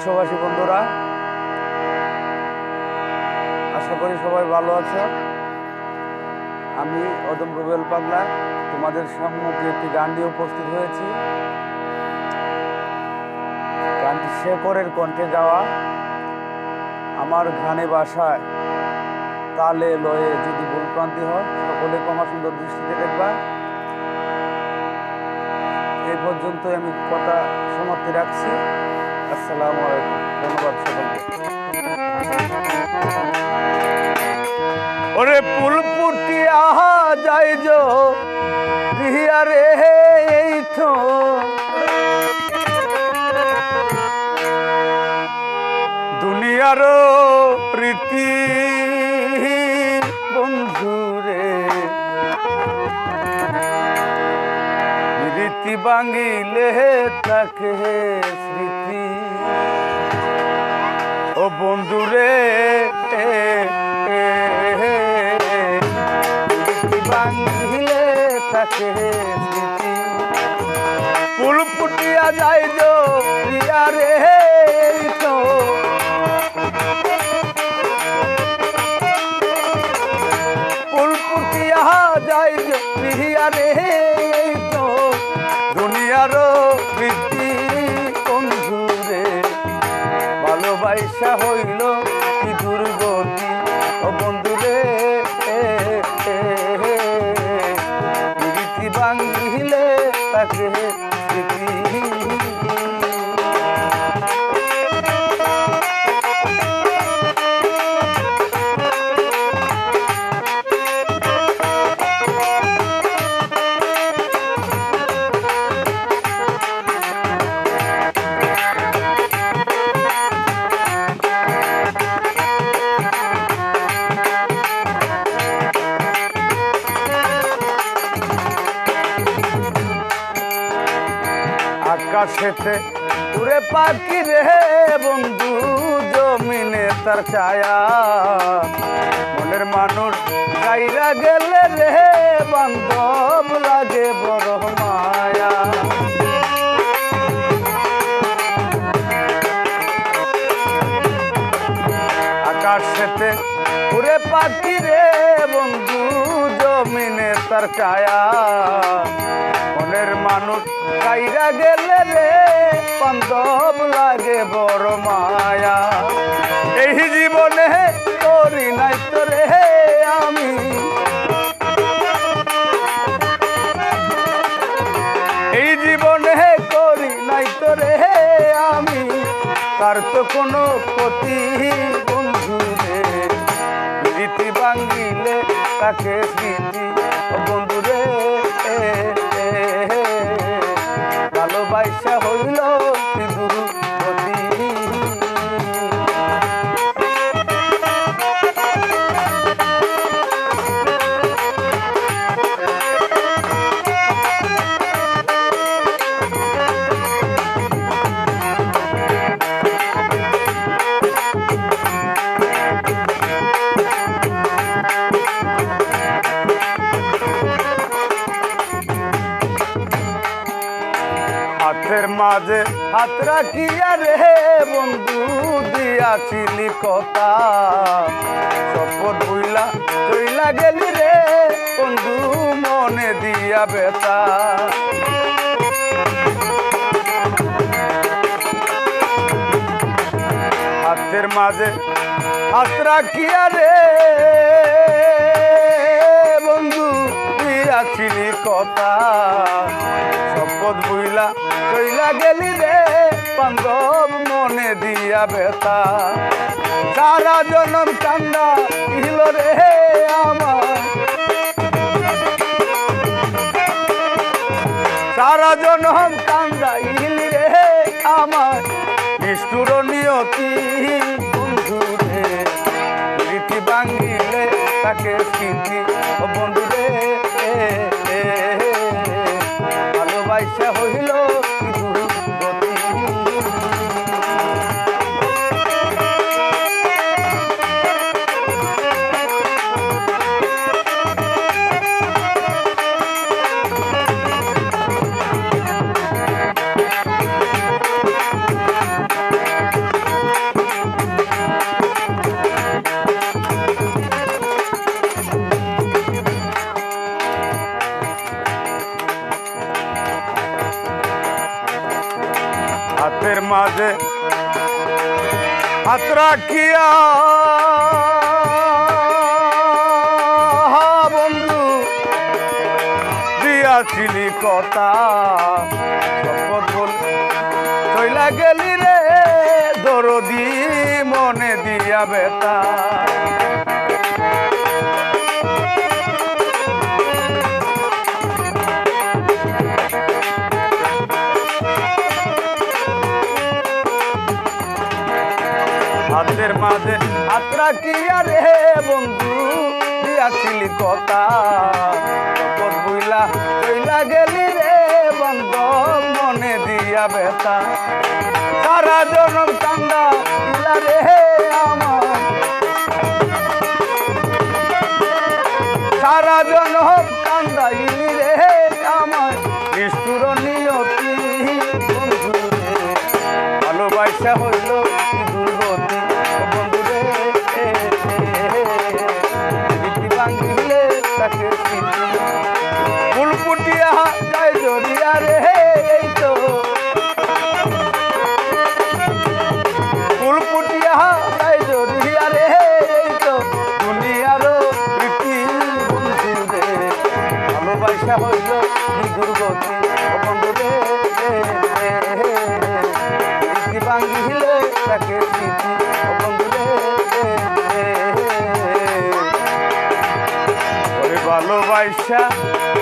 দেশবাসী বন্ধুরা, আশা করি সবাই ভালো আছো। আমি অদম রুবেল পাগলা, তোমাদের সম্মুখে একটি গান নিয়ে উপস্থিত হয়েছি। গানটি শেখরের কণ্ঠে গাওয়া। আমার ঘানে বাসায় তালে লয়ে যদি ভুলক্রান্তি হয়, সকলে কমা সুন্দর দৃষ্টিতে দেখবা। এই পর্যন্ত আমি কথা সমাপ্তি রাখছি। আসসালামু আলাইকুম। ধন্যবাদ সকলকে ওরে পুল পুটিয়া যাই যো রিয়া রে এই তো দুনিয়ার রীতি বন্ধুরে রীতি বাঙ্গিলে তাকে স্মৃতি ও বন্ধুরে বাঙিলে তাকে ফুল ফুটিয়া যাই যো প্রিয়া রে। ভালোবাসা হইল আকাশেতে উড়ে পাখি রে বন্ধু, জমিনে তার ছায়া। মনের মানুষ গাইরা গেলে রে বান্ধব লাগে বড় মায়া। আকাশেতে উড়ে পাখি রে বন্ধু, জমিনে তার ছায়া। মনের মানুষ কাইরা গেলে রে বান্ধব লাগে বড় মায়া। এই জীবনে করি নাই তো রে, আমি। এই জীবনে করি নাই তো রে, আমি। তার তো কোনো ক্ষতি বন্ধু রে রীতি ভাঙ্গিলে তাকে স্মৃতি হাতের মাঝে হাত রাখিয়া রে বন্ধু, দিয়াছিলি কথা। শপথ বইলা চইলা গেলি রে বন্ধু, মনে দিয়া বেতা হাতের মাঝে হাত রাখিয়া রে দিয়াছিলি কথা। শপথ বইলা, চইলা গেলি রে। বান্ধব মনে দিয়া বেতা সারা জনম কান্দা ইল রে আমার। সারা জনম কান্দা ইল রে আমার। নিষ্ঠুর নিয়তি বন্ধু রে রীতি বাঙ্গিলে তাকে স্মৃতি বন্ধু হাত রাখিয়া। বন্ধু দিয়াছিলি কথা চইলা গেলি রে দরদি মনে দিয়া বেতা হাতের মাঝে। হাত রাখিয়া রে বন্ধু, দিয়াছিলি কথা। শপথ বুইলা চইলা গেলি রে বন্ধু, মনে দিয়া বেতা সারা জনম রে আমার। সারা জনম তাকে স্মৃতি ফুল ফুটিয়া যায় জড়িয়া রে, এই তো। ফুল ফুটিয়া যায় জড়িয়া রে, এই তো। দুনিয়ার প্রীতি বন্ধু রে। ভালোবাসা হইল Marcia.